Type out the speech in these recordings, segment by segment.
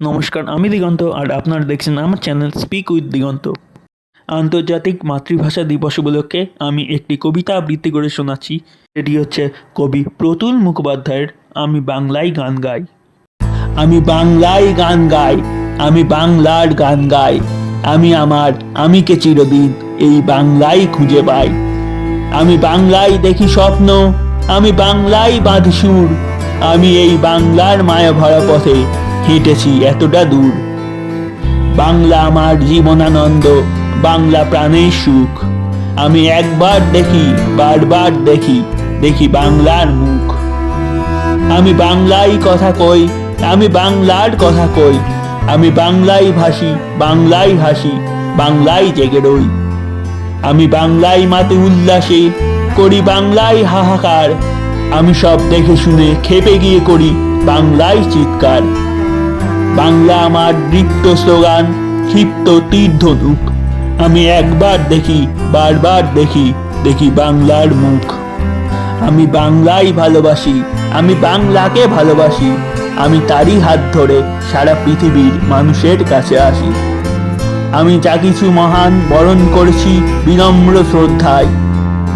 নমস্কার, আমি দিগন্ত আর আপনারা দেখছেন আমার চ্যানেল স্পিক উইথ দিগন্ত। আন্তর্জাতিক মাতৃভাষা দিবস উপলক্ষে আমি একটি কবিতা আবৃত্তি করে শোনাচ্ছি। এটি হচ্ছে কবি প্রতুল মুখোপাধ্যায়ের আমি বাংলায় গান গাই। আমি বাংলায় গান গাই, আমি বাংলার গান গাই, আমি আমার আমিকে চিরদিন এই বাংলায় খুঁজে পাই। আমি বাংলায় দেখি স্বপ্ন, আমি বাংলায় বাঁধি সুর, আমি এই বাংলার মায়া ভরা পথে হেঁটেছি এতটা দূর। বাংলা আমার জীবনানন্দ, বাংলা প্রাণের সুখ। আমি একবার দেখি, বারবার দেখি দেখি বাংলার মুখ। আমি বাংলাই কথা কই, আমি বাংলার কথা কই। আমি বাংলাই ভাসি বাংলাই হাসি, বাংলাই জেগে রই। আমি বাংলায় মাতে উল্লাসে, করি বাংলাই হাহাকার। আমি সব দেখে শুনে, খেপে গিয়ে করি বাংলাই চিৎকার। বাংলা আমার নৃত্য স্লোগান, ক্ষিপ্ত তীর্ধনুক আমি একবার দেখি, বারবার দেখি দেখি বাংলার মুখ। আমি বাংলাই ভালোবাসি, আমি বাংলাকে ভালোবাসি, আমি তারই হাত ধরে সারা পৃথিবীর মানুষের কাছে আসি। আমি যা কিছু মহান বরণ করেছি বিনম্র শ্রদ্ধায়,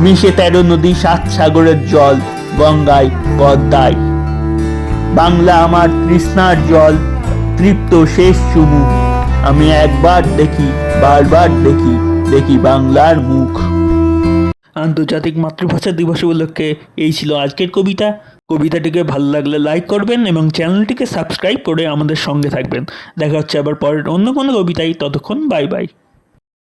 মিশে তেরো নদী সাত সাগরের জল গঙ্গায় পদ্মায়। বাংলা আমার তৃষ্ণার জল তৃপ্ত শেষ চুমু আমি একবার দেখি, বারবার দেখি দেখি বাংলার মুখ। আন্তর্জাতিক মাতৃভাষা দিবস উপলক্ষে এই ছিল আজকের কবিতা। কবিতাটিকে ভালো লাগলে লাইক করবেন এবং চ্যানেলটিকে সাবস্ক্রাইব করে আমাদের সঙ্গে থাকবেন। দেখা হচ্ছে আবার পরের অন্য কোনো কবিতায়। ততক্ষণ বাই বাই।